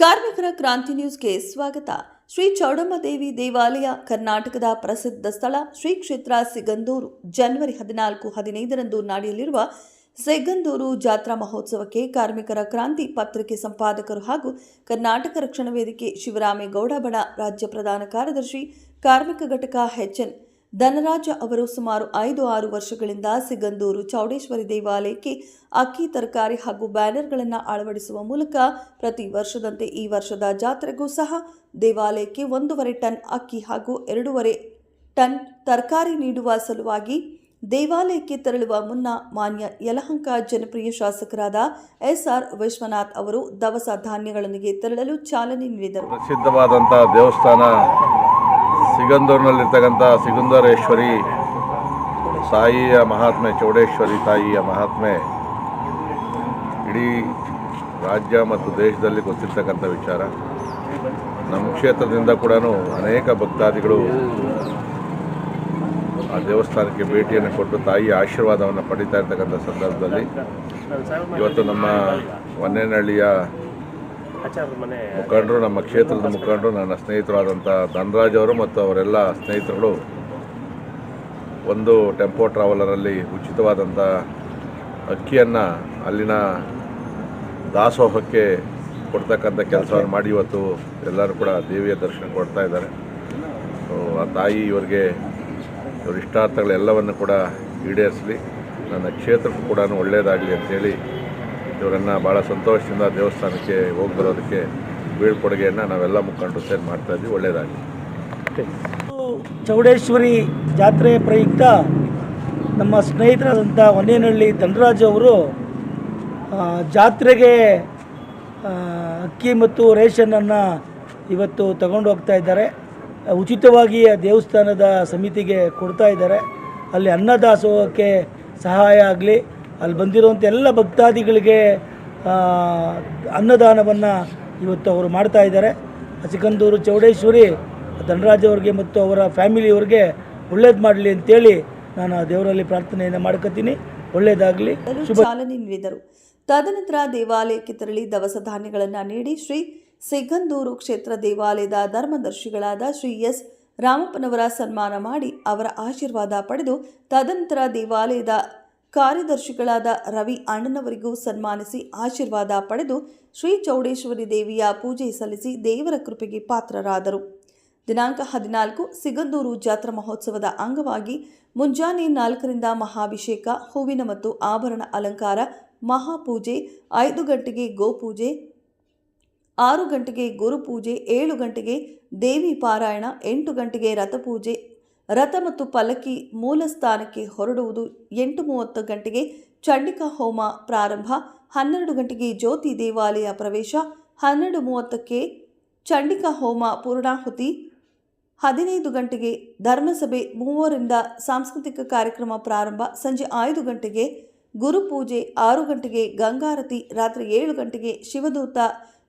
ಕಾರ್ಮಿಕರ ಕ್ರಾಂತಿ ನ್ಯೂಸ್ಗೆ ಸ್ವಾಗತ. ಶ್ರೀ ಚೌಡಮ್ಮ ದೇವಿ ದೇವಾಲಯ, ಕರ್ನಾಟಕದ ಪ್ರಸಿದ್ಧ ಸ್ಥಳ ಶ್ರೀ ಕ್ಷೇತ್ರ ಸಿಗಂದೂರು. ಜನವರಿ ಹದಿನಾಲ್ಕು, ಹದಿನೈದರಂದು ನಡೆಯಲಿರುವ ಸಿಗಂದೂರು ಜಾತ್ರಾ ಮಹೋತ್ಸವಕ್ಕೆ ಕಾರ್ಮಿಕರ ಕ್ರಾಂತಿ ಪತ್ರಿಕೆ ಸಂಪಾದಕರು ಹಾಗೂ ಕರ್ನಾಟಕ ರಕ್ಷಣಾ ವೇದಿಕೆ ಶಿವರಾಮೇಗೌಡ ಬಣ ರಾಜ್ಯ ಪ್ರಧಾನ ಕಾರ್ಯದರ್ಶಿ, ಕಾರ್ಮಿಕ ಘಟಕ ಎಚ್ಎನ್ ಧನರಾಜ ಅವರು ಸುಮಾರು ಐದು ಆರು ವರ್ಷಗಳಿಂದ ಸಿಗಂದೂರು ಚೌಡೇಶ್ವರಿ ದೇವಾಲಯಕ್ಕೆ ಅಕ್ಕಿ, ತರಕಾರಿ ಹಾಗೂ ಬ್ಯಾನರ್ಗಳನ್ನು ಅಳವಡಿಸುವ ಮೂಲಕ ಪ್ರತಿ ವರ್ಷದಂತೆ ಈ ವರ್ಷದ ಜಾತ್ರೆಗೂ ಸಹ ದೇವಾಲಯಕ್ಕೆ ಒಂದೂವರೆ ಟನ್ ಅಕ್ಕಿ ಹಾಗೂ ಎರಡೂವರೆ ಟನ್ ತರಕಾರಿ ನೀಡುವ ಸಲುವಾಗಿ ದೇವಾಲಯಕ್ಕೆ ತೆರಳುವ ಮುನ್ನ ಮಾನ್ಯ ಯಲಹಂಕ ಜನಪ್ರಿಯ ಶಾಸಕರಾದ ಎಸ್ಆರ್ ವಿಶ್ವನಾಥ್ ಅವರು ದವಸ ಧಾನ್ಯಗಳೊಂದಿಗೆ ತೆರಳಲು ಚಾಲನೆ ನೀಡಿದರು. ಪ್ರಸಿದ್ಧವಾದಂತಹ ದೇವಸ್ಥಾನ ಸಿಗಂದೂರಿನಲ್ಲಿರ್ತಕ್ಕಂಥ ಸಿಗಂದರೇಶ್ವರಿ ತಾಯಿಯ ಮಹಾತ್ಮೆ, ಚೌಡೇಶ್ವರಿ ತಾಯಿಯ ಮಹಾತ್ಮೆ. ಇಡೀ ರಾಜ್ಯ ಮತ್ತು ದೇಶದಲ್ಲಿ ಗೊತ್ತಿರ್ತಕ್ಕಂಥ ವಿಚಾರ. ನಮ್ಮ ಕ್ಷೇತ್ರದಿಂದ ಕೂಡ ಅನೇಕ ಭಕ್ತಾದಿಗಳು ಆ ದೇವಸ್ಥಾನಕ್ಕೆ ಭೇಟಿಯನ್ನು ಕೊಟ್ಟು ತಾಯಿಯ ಆಶೀರ್ವಾದವನ್ನು ಪಡಿತಾ ಇರ್ತಕ್ಕಂಥ ಸಂದರ್ಭದಲ್ಲಿ ಇವತ್ತು ನಮ್ಮ ಹೊನ್ನೇನಹಳ್ಳಿಯ ಮುಖಂಡರು, ನಮ್ಮ ಕ್ಷೇತ್ರದ ಮುಖಂಡರು, ನನ್ನ ಸ್ನೇಹಿತರಾದಂಥ ಧನರಾಜ್ ಅವರು ಮತ್ತು ಅವರೆಲ್ಲ ಸ್ನೇಹಿತರುಗಳು ಒಂದು ಟೆಂಪೋ ಟ್ರಾವೆಲರಲ್ಲಿ ಉಚಿತವಾದಂಥ ಅಕ್ಕಿಯನ್ನು ಅಲ್ಲಿನ ದಾಸೋಹಕ್ಕೆ ಕೊಡ್ತಕ್ಕಂಥ ಕೆಲಸವನ್ನು ಮಾಡಿ ಇವತ್ತು ಎಲ್ಲರೂ ಕೂಡ ದೇವಿಯ ದರ್ಶನ ಕೊಡ್ತಾ ಇದ್ದಾರೆ. ಆ ತಾಯಿ ಇವರಿಗೆ ಇವ್ರ ಇಷ್ಟಾರ್ಥಗಳೆಲ್ಲವನ್ನು ಕೂಡ ಈಡೇರಿಸಲಿ. ನನ್ನ ಕ್ಷೇತ್ರಕ್ಕೂ ಕೂಡ ಒಳ್ಳೆಯದಾಗಲಿ ಅಂತೇಳಿ ಇವರನ್ನು ಭಾಳ ಸಂತೋಷದಿಂದ ದೇವಸ್ಥಾನಕ್ಕೆ ಹೋಗಿ ಬರೋದಕ್ಕೆ ಬೀಳ್ಕೊಡುಗೆಯನ್ನು ನಾವೆಲ್ಲ ಮುಖಂಡರು ಸೇರಿ ಮಾಡ್ತಾ ಇದ್ವಿ. ಒಳ್ಳೆಯದಾಗಿ ಚೌಡೇಶ್ವರಿ ಜಾತ್ರೆ ಪ್ರಯುಕ್ತ ನಮ್ಮ ಸ್ನೇಹಿತರಾದಂಥ ಹೊನ್ನೇನಹಳ್ಳಿ ಧನರಾಜ್ ಅವರು ಜಾತ್ರೆಗೆ ಅಕ್ಕಿ ಮತ್ತು ರೇಷನನ್ನು ಇವತ್ತು ತಗೊಂಡು ಹೋಗ್ತಾ ಇದ್ದಾರೆ. ಉಚಿತವಾಗಿ ದೇವಸ್ಥಾನದ ಸಮಿತಿಗೆ ಕೊಡ್ತಾ ಇದ್ದಾರೆ. ಅಲ್ಲಿ ಅನ್ನದಾಸೋಹಕ್ಕೆ ಸಹಾಯ ಆಗಲಿ. ಅಲ್ಲಿ ಬಂದಿರುವಂಥ ಎಲ್ಲ ಭಕ್ತಾದಿಗಳಿಗೆ ಅನ್ನದಾನವನ್ನು ಇವತ್ತು ಅವರು ಮಾಡ್ತಾ ಇದ್ದಾರೆ. ಸಿಕಂದೂರು ಚೌಡೇಶ್ವರಿ ಧನರಾಜ್ ಅವರಿಗೆ ಮತ್ತು ಅವರ ಫ್ಯಾಮಿಲಿಯವ್ರಿಗೆ ಒಳ್ಳೇದು ಮಾಡಲಿ ಅಂತೇಳಿ ನಾನು ಆ ದೇವರಲ್ಲಿ ಪ್ರಾರ್ಥನೆಯನ್ನು ಮಾಡ್ಕೋತೀನಿ. ಒಳ್ಳೇದಾಗಲಿ. ಚಾಲನೆ ನೀಡಿದರು. ತದನಂತರ ದೇವಾಲಯಕ್ಕೆ ತೆರಳಿ ದವಸ ಧಾನ್ಯಗಳನ್ನು ನೀಡಿ ಶ್ರೀ ಸಿಗಂದೂರು ಕ್ಷೇತ್ರ ದೇವಾಲಯದ ಧರ್ಮದರ್ಶಿಗಳಾದ ಶ್ರೀ ಎಸ್ ರಾಮಪ್ಪನವರ ಸನ್ಮಾನ ಮಾಡಿ ಅವರ ಆಶೀರ್ವಾದ ಪಡೆದು ತದನಂತರ ದೇವಾಲಯದ ಕಾರ್ಯದರ್ಶಿಗಳಾದ ರವಿ ಅಣ್ಣನವರಿಗೂ ಸನ್ಮಾನಿಸಿ ಆಶೀರ್ವಾದ ಪಡೆದು ಶ್ರೀ ಚೌಡೇಶ್ವರಿ ದೇವಿಯ ಪೂಜೆ ಸಲ್ಲಿಸಿ ದೇವರ ಕೃಪೆಗೆ ಪಾತ್ರರಾದರು. ದಿನಾಂಕ ಹದಿನಾಲ್ಕು, ಸಿಗಂದೂರು ಜಾತ್ರಾ ಮಹೋತ್ಸವದ ಅಂಗವಾಗಿ ಮುಂಜಾನೆ ನಾಲ್ಕರಿಂದ ಮಹಾಭಿಷೇಕ, ಹೂವಿನ ಮತ್ತು ಆಭರಣ ಅಲಂಕಾರ, ಮಹಾಪೂಜೆ, ಐದು ಗಂಟೆಗೆ ಗೋಪೂಜೆ, ಆರು ಗಂಟೆಗೆ ಗುರುಪೂಜೆ, ಏಳು ಗಂಟೆಗೆ ದೇವಿ ಪಾರಾಯಣ ಎಂಟು ಗಂಟೆಗೆ ರಥಪೂಜೆ ರಥ ಮತ್ತು ಪಲ್ಲಕ್ಕಿ ಮೂಲ ಸ್ಥಾನಕ್ಕೆ ಹೊರಡುವುದು ಎಂಟು ಮೂವತ್ತು ಗಂಟೆಗೆ ಚಂಡಿಕಾ ಹೋಮ ಪ್ರಾರಂಭ, ಹನ್ನೆರಡು ಗಂಟೆಗೆ ಜ್ಯೋತಿ ದೇವಾಲಯ ಪ್ರವೇಶ, ಹನ್ನೆರಡು ಮೂವತ್ತಕ್ಕೆ ಚಂಡಿಕಾ ಹೋಮ ಪೂರ್ಣಾಹುತಿ, ಹದಿನೈದು ಗಂಟೆಗೆ ಧರ್ಮಸಭೆ ಮೂವರಿಂದ ಸಾಂಸ್ಕೃತಿಕ ಕಾರ್ಯಕ್ರಮ ಪ್ರಾರಂಭ, ಸಂಜೆ ಐದು ಗಂಟೆಗೆ ಗುರುಪೂಜೆ ಆರು ಗಂಟೆಗೆ ಗಂಗಾರತಿ, ರಾತ್ರಿ ಏಳು ಗಂಟೆಗೆ ಶಿವದೂತ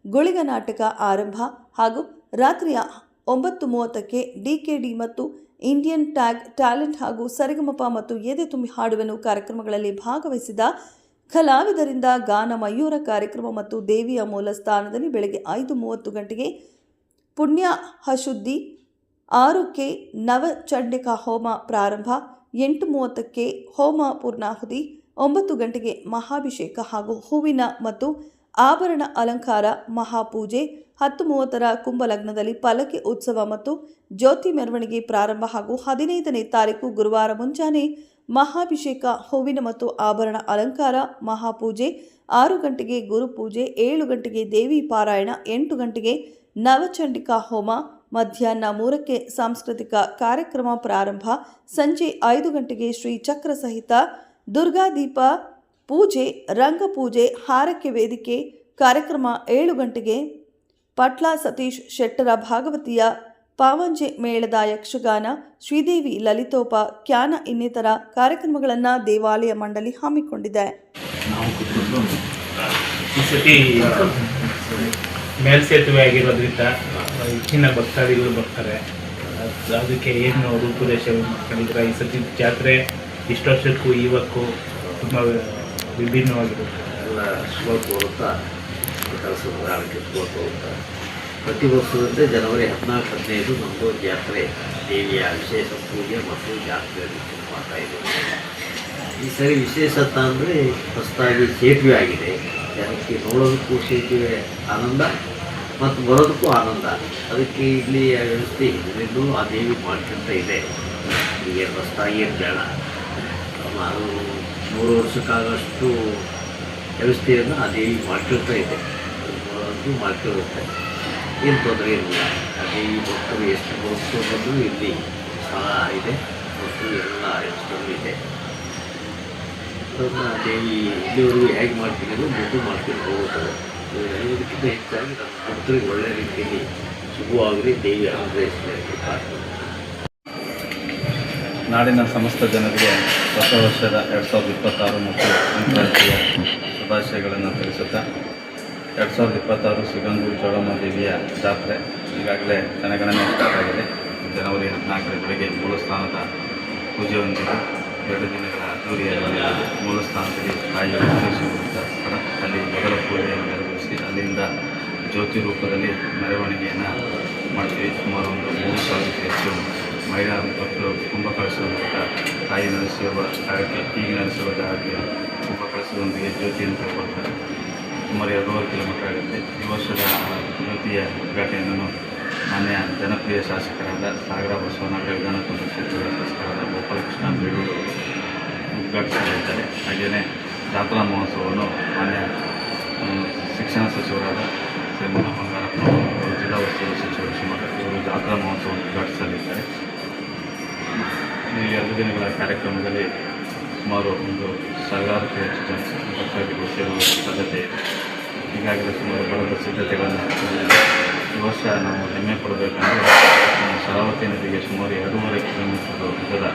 ಗುಳಿಗ ನಾಟಕ ಆರಂಭ ಹಾಗೂ ರಾತ್ರಿಯ ಒಂಬತ್ತು ಮೂವತ್ತಕ್ಕೆ ಡಿಕೆಡಿ ಮತ್ತು ಇಂಡಿಯನ್ ಟ್ಯಾಗ್ ಟ್ಯಾಲೆಂಟ್ ಹಾಗೂ ಸರಿಗಮಪ ಮತ್ತು ಎದೆ ತುಂಬಿ ಹಾಡುವೆನು ಕಾರ್ಯಕ್ರಮಗಳಲ್ಲಿ ಭಾಗವಹಿಸಿದ ಕಲಾವಿದರಿಂದ ಗಾನ ಮಯೂರ ಕಾರ್ಯಕ್ರಮ ಮತ್ತು ದೇವಿಯ ಮೂಲ ಸ್ಥಾನದಲ್ಲಿ ಬೆಳಗ್ಗೆ ಐದು ಮೂವತ್ತು ಗಂಟೆಗೆ ಪುಣ್ಯ ಹಶುದ್ಧಿ ನವ ನವಚಂಡಿಕಾ ಹೋಮ ಪ್ರಾರಂಭ, ಎಂಟು ಮೂವತ್ತಕ್ಕೆ ಹೋಮ ಪೂರ್ಣಾಹುತಿ, ಒಂಬತ್ತು ಗಂಟೆಗೆ ಮಹಾಭಿಷೇಕ ಹಾಗೂ ಹೂವಿನ ಮತ್ತು ಆಭರಣ ಅಲಂಕಾರ, ಮಹಾಪೂಜೆ ಹತ್ತು ಮೂವತ್ತರ ಕುಂಭಲಗ್ನದಲ್ಲಿ ಪಲ್ಲಕ್ಕಿ ಉತ್ಸವ ಮತ್ತು ಜ್ಯೋತಿ ಮೆರವಣಿಗೆ ಪ್ರಾರಂಭ ಹಾಗೂ ಹದಿನೈದನೇ ತಾರೀಕು ಗುರುವಾರ ಮುಂಜಾನೆ ಮಹಾಭಿಷೇಕ, ಹೂವಿನ ಮತ್ತು ಆಭರಣ ಅಲಂಕಾರ, ಮಹಾಪೂಜೆ, ಆರು ಗಂಟೆಗೆ ಗುರುಪೂಜೆ ಏಳು ಗಂಟೆಗೆ ದೇವಿ ಪಾರಾಯಣ, ಎಂಟು ಗಂಟೆಗೆ ನವಚಂಡಿಕಾ ಹೋಮ, ಮಧ್ಯಾಹ್ನ ಮೂರಕ್ಕೆ ಸಾಂಸ್ಕೃತಿಕ ಕಾರ್ಯಕ್ರಮ ಪ್ರಾರಂಭ, ಸಂಜೆ ಐದು ಗಂಟೆಗೆ ಶ್ರೀ ಚಕ್ರ ಸಹಿತ ದುರ್ಗಾದೀಪ ಪೂಜೆ, ರಂಗಪೂಜೆ, ಹಾರಕ್ಕೆ ವೇದಿಕೆ, ಕಾರ್ಯಕ್ರಮ ಏಳು ಗಂಟೆಗೆ ಪಟ್ಲ ಸತೀಶ್ ಶೆಟ್ಟರ ಭಾಗವತಿಯ ಪಾವಂಜೆ ಮೇಳದ ಯಕ್ಷಗಾನ ಶ್ರೀದೇವಿ ಲಲಿತೋಪ ಕ್ಯಾನ ಇನ್ನಿತರ ಕಾರ್ಯಕ್ರಮಗಳನ್ನು ದೇವಾಲಯ ಮಂಡಳಿ ಹಮ್ಮಿಕೊಂಡಿದೆ. ಮೇಲ್ಸೇತುವೆ ಆಗಿರೋದ್ರಿಂದ ಹೆಚ್ಚಿನ ಭಕ್ತಾದಿಗಳು ಬರ್ತಾರೆ. ಅದಕ್ಕೆ ಏನು ರೂಪುರೇಷೆ ಮಾಡ್ಕೊಂಡಿದ್ರೆ ಈ ಸತಿ ಜಾತ್ರೆ ಇಷ್ಟು ವರ್ಷಕ್ಕೂ ಇವಕ್ಕೂ ತುಂಬ ವಿಭಿನ್ನವಾಗಿರುತ್ತೆ. ಎಲ್ಲ ಸ್ವಲ್ಪ ಹೋಗುತ್ತಾ ಕೆಲಸ ಉದಾಹರಣೆ ಕಿತ್ಕೊಂಡು ಹೋಗುತ್ತಾ ಪ್ರತಿ ವರ್ಷದಂತೆ ಜನವರಿ ಹದಿನಾಲ್ಕು, ಹದಿನೈದು ನಮ್ಮದು ಜಾತ್ರೆ, ದೇವಿಯ ವಿಶೇಷ ಪೂಜೆ ಮತ್ತು ಜಾತ್ರೆ ಮಾಡ್ತಾ ಇದೆ ಈ ಸರಿ ವಿಶೇಷತ ಅಂದರೆ ಹೊಸದಾಗಿ ಸೇತುವೆ ಆಗಿದೆ. ಜನಕ್ಕೆ ನೋಡೋದಕ್ಕೂ ಸೇತುವೆ ಆನಂದ ಮತ್ತು ಬರೋದಕ್ಕೂ ಆನಂದ. ಅದಕ್ಕೆ ಇಲ್ಲಿ ವ್ಯವಸ್ಥೆ ಇದರಿಂದ ಆ ದೇವಿ ಮಾಡ್ಕೊಂತ ಇದೆ. ಈಗ ಹೊಸದಾಗಿ ಬೇಡ ಸುಮಾರು ಮೂರು ವರ್ಷಕ್ಕಾಗಷ್ಟು ವ್ಯವಸ್ಥೆಯನ್ನು ಅದೇ ಮಾಡ್ಕೊಳ್ತಾ ಇದೆ. ಅದು ಮಾಡ್ಕೊಳ್ಳುತ್ತೆ ಏನು ತೊಂದರೆ ಇಲ್ಲ. ಅದೇ ದೇವಿ ಭಕ್ತರು ಎಷ್ಟು ಭಕ್ತರು ಬಂದರೂ ಇಲ್ಲಿ ಸ್ಥಳ ಇದೆ. ಮತ್ತು ಎಲ್ಲ ಎಷ್ಟು ಇದೆ. ಅದನ್ನು ದೇವಿ ಇಲ್ಲಿವರೆಗೂ ಹೇಗೆ ಮಾಡ್ತಿದ್ರು ಮುಂದೆ ಮಾಡ್ಕೊಂಡು ಹೋಗುತ್ತದೆ ಇದಕ್ಕಿಂತ ಹೆಚ್ಚಾಗಿ ನಮ್ಮ ಭಕ್ತರಿಗೆ ಒಳ್ಳೆಯ ರೀತಿಯಲ್ಲಿ ಶುಭವಾಗಲಿ, ದೇವಿ ಅನುಗ್ರಹಿಸಲಿ ಪ್ರಾರ್ಥನೆ ನಾಡಿನ ಸಮಸ್ತ ಜನರಿಗೆ ಹೊಸ ವರ್ಷದ ಎರಡು ಸಾವಿರದ ಇಪ್ಪತ್ತಾರು ಮತ್ತು ಸಂಕ್ರಾಂತಿಯ ಶುಭಾಶಯಗಳನ್ನು ತಿಳಿಸುತ್ತಾ, ಎರಡು ಸಾವಿರದ ಇಪ್ಪತ್ತಾರು ಸಿಗಂದೂರು ಚೌಡಮ್ಮ ದೇವಿಯ ಜಾತ್ರೆ ಈಗಾಗಲೇ ಜನಗಣನೆ ಸ್ಟಾರ್ಟ್ ಆಗಿದೆ. ಜನವರಿ ಹದಿನಾಲ್ಕರ ಬೆಳಗ್ಗೆ ಮೂಲ ಸ್ಥಾನದ ಪೂಜೆ ಹೊಂದಿದೆ. ಎರಡು ದಿನಗಳ ಅದ್ದೂರಿಯ ಮೂಲ ಸ್ಥಾನದಲ್ಲಿ ತಾಯಿ ಸ್ಥಳ ಅಲ್ಲಿ ಮೊದಲ ಪೂಜೆಯನ್ನು ನೆರವೇರಿಸಿ, ಅಲ್ಲಿಂದ ಜ್ಯೋತಿ ರೂಪದಲ್ಲಿ ಮೆರವಣಿಗೆಯನ್ನು ಮಾಡ್ತೀವಿ. ಸುಮಾರು ಒಂದು ಮೂರು ಸಾವಿರಕ್ಕೂ ಹೆಚ್ಚು ಮಹಿಳಾ ಭಕ್ತರು ಕುಂಭ ಕಳಸದ ಮೂಲಕ ತಾಯಿ ನಡೆಸುವ ಜಾಗಕ್ಕೆ ಈಗ ನಡೆಸುವ ಜಾಗಕ್ಕೆ ಕುಂಭ ಕಳಸದೊಂದಿಗೆ ಜ್ಯೋತಿಯನ್ನು ತಗೊಳ್ತಾರೆ ಸುಮಾರು ಎರಡೂವರೆ ಕಿಲೋಮೀಟರ್ ಆಗುತ್ತೆ. ಈ ವರ್ಷದ ಜ್ಯೋತಿಯ ಉದ್ಘಾಟನೆಯನ್ನು ಮಾನ್ಯ ಜನಪ್ರಿಯ ಶಾಸಕರಾದ ಸಾಗರ ಬಸವನಗರ ವಿಧಾನಸಭಾ ಕ್ಷೇತ್ರದ ಶಾಸಕರಾದ ಗೋಪಾಲಕೃಷ್ಣ ಬೇಡೂರು ಉದ್ಘಾಟಿಸಲಿದ್ದಾರೆ. ಹಾಗೆಯೇ ಜಾತ್ರಾ ಮಹೋತ್ಸವವನ್ನು ಮಾನ್ಯ ಶಿಕ್ಷಣ ಸಚಿವರಾದ ಶ್ರೀ ಮನೋಹರ್ ಬಂಗಾರಪ್ಪ ಜಿಲ್ಲಾ ಉಸ್ತುವಾರಿ ಸಚಿವರು ಶಿವಮೊಗ್ಗ ಇವರು ಜಾತ್ರಾ ಮಹೋತ್ಸವವನ್ನು ಉದ್ಘಾಟಿಸಲಿದ್ದಾರೆ. ಈ ಎರಡು ದಿನಗಳ ಕಾರ್ಯಕ್ರಮದಲ್ಲಿ ಸುಮಾರು ಒಂದು ಸಾವಿರಾರು ಹೆಚ್ಚು ಜನ ಭಕ್ತಾದಿಗಳು ಸೇರುವ ಸಾಧ್ಯತೆ ಇದೆ. ಈಗಾಗಲೇ ಸುಮಾರು ಬರದ ಸಿದ್ಧತೆಗಳನ್ನು. ಈ ವರ್ಷ ನಾವು ಹೆಮ್ಮೆ ಪಡಬೇಕಂದ್ರೆ ಶರಾವತಿ ನದಿಗೆ ಸುಮಾರು ಎರಡೂವರೆ ಕಿಲೋಮೀಟರ್ ಉದ್ದದ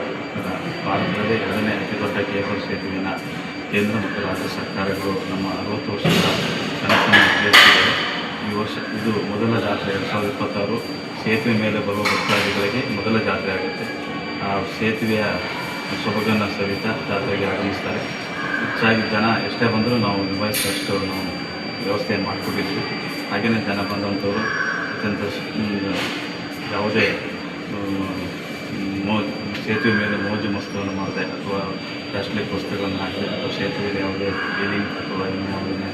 ಭಾರತದಲ್ಲಿ ಎರಡನೇ ಅತಿ ದೊಡ್ಡ ಕೇಬಲ್ ಸೇತುವೆಯನ್ನು ಕೇಂದ್ರ ಮತ್ತು ರಾಜ್ಯ ಸರ್ಕಾರಗಳು ನಮ್ಮ ಅರವತ್ತು ವರ್ಷದ ಕನಸನ್ನು ಈಡೇರಿಸಿದೆ ಈ ವರ್ಷ ಇದು ಮೊದಲ ಜಾತ್ರೆ ಎರಡು ಸಾವಿರದ ಇಪ್ಪತ್ತಾರು. ಸೇತುವೆ ಮೇಲೆ ಬರುವ ಭಕ್ತಾದಿಗಳಿಗೆ ಮೊದಲ ಜಾತ್ರೆ ಆಗುತ್ತೆ. ಸೇತುವೆಯ ಸೊಬಗನ್ನು ಸವಿತಾ ಜಾತ್ರೆಗೆ ಆಗಮಿಸ್ತಾರೆ. ಹೆಚ್ಚಾಗಿ ಜನ ಎಷ್ಟೇ ಬಂದರೂ ನಾವು ನಿಭಾಯಿಸುವಷ್ಟು ನಾವು ವ್ಯವಸ್ಥೆಯನ್ನು ಮಾಡಿಕೊಟ್ಟಿದ್ವಿ. ಹಾಗೆಯೇ ಜನ ಬಂದಂಥವರು ಅತ್ಯಂತ ಯಾವುದೇ ಮೋ, ಸೇತುವೆ ಮೇಲೆ ಮೋಜು ಮಸ್ತುವನ್ನು ಮಾಡದೆ ಅಥವಾ ಪ್ಲಾಸ್ಟಿಕ್ ವಸ್ತುಗಳನ್ನು ಹಾಕದೆ ಅಥವಾ ಸೇತುವೆಯಲ್ಲಿ ಯಾವುದೇ ಬಿಲಿಂಗ್ ಅಥವಾ ಇನ್ನೊಂದನ್ನೇ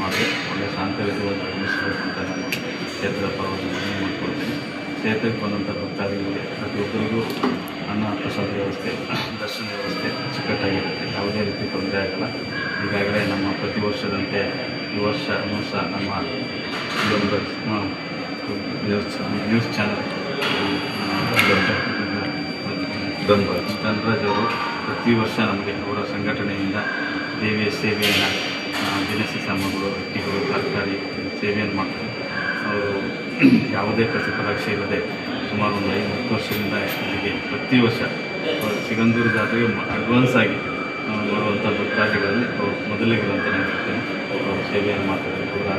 ಮಾಡದೆ ಒಳ್ಳೆಯ ಶಾಂತಯುತವಾಗಿ ಆಗಮಿಸಬೇಕು ಅಂತ ನಾನು ಕ್ಷೇತ್ರದ ಪರವಾಗಿ ಮನವಿ ಸೇತುವೆಗೆ ಬಂದಂಥ ಭಕ್ತಾದಿಗಳಿಗೆ ಪ್ರತಿಯೊಬ್ಬರಿಗೂ ಅನ್ನ ಪ್ರಸಾದ ವ್ಯವಸ್ಥೆ ದರ್ಶನ ವ್ಯವಸ್ಥೆ ಚಿಕ್ಕಟ್ಟಾಗಿರುತ್ತೆ ಯಾವುದೇ ರೀತಿ ತೊಂದರೆ ಆಗಲ್ಲ. ಈಗಾಗಲೇ ನಮ್ಮ ಪ್ರತಿ ವರ್ಷದಂತೆ ಈ ವರ್ಷ ಸಹ ನಮ್ಮ ಇದೊಂದು news news channel Dhanraj Dhanaraj ಅವರು ಪ್ರತಿ ವರ್ಷ ನಮಗೆ ಅವರ ಸಂಘಟನೆಯಿಂದ ದೇವಿಯ ಸೇವೆಯನ್ನು ದಿನಸಿ ಸಾಮಾನುಗಳು ಅಕ್ಕಿಗಳು ತರಕಾರಿ ಸೇವೆಯನ್ನು ಮಾಡ್ತಾರೆ. ಅವರು ಯಾವುದೇ ಪ್ರತಿಫಲಾಕ್ಷೆ ಇಲ್ಲದೆ ಸುಮಾರು ಒಂದು ಐದು ಹತ್ತು ವರ್ಷದಿಂದ ಇಲ್ಲಿಗೆ ಪ್ರತಿ ವರ್ಷ ಸಿಗಂದೂರು ಜಾತ್ರೆಗೆ ಅಡ್ವಾನ್ಸ್ ಆಗಿ ಬರುವಂಥ ಭಕ್ತಾದಿಗಳಲ್ಲಿ ಅವರು ಮೊದಲಿಗೆ ಅಂತ ನಾನು ಹೇಳ್ತೇನೆ ಅವರು ಸೇವೆಯನ್ನು ಮಾಡ್ತಾರೆ. ಅವರ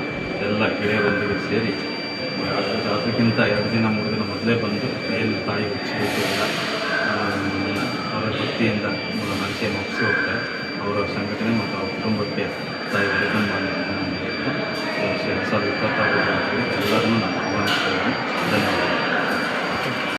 ಎಲ್ಲ ಗೆಳೆಯರೊಂದಿಗೆ ಸೇರಿ ಅದು ಅದಕ್ಕಿಂತ ಎರಡು ದಿನ, ಮೂರು ದಿನ ಮೊದಲೇ ಬಂದು ಏನು ತಾಯಿ ಹುಚ್ಚಿಲ್ಲ ಅವರ ಭಕ್ತಿಯಿಂದ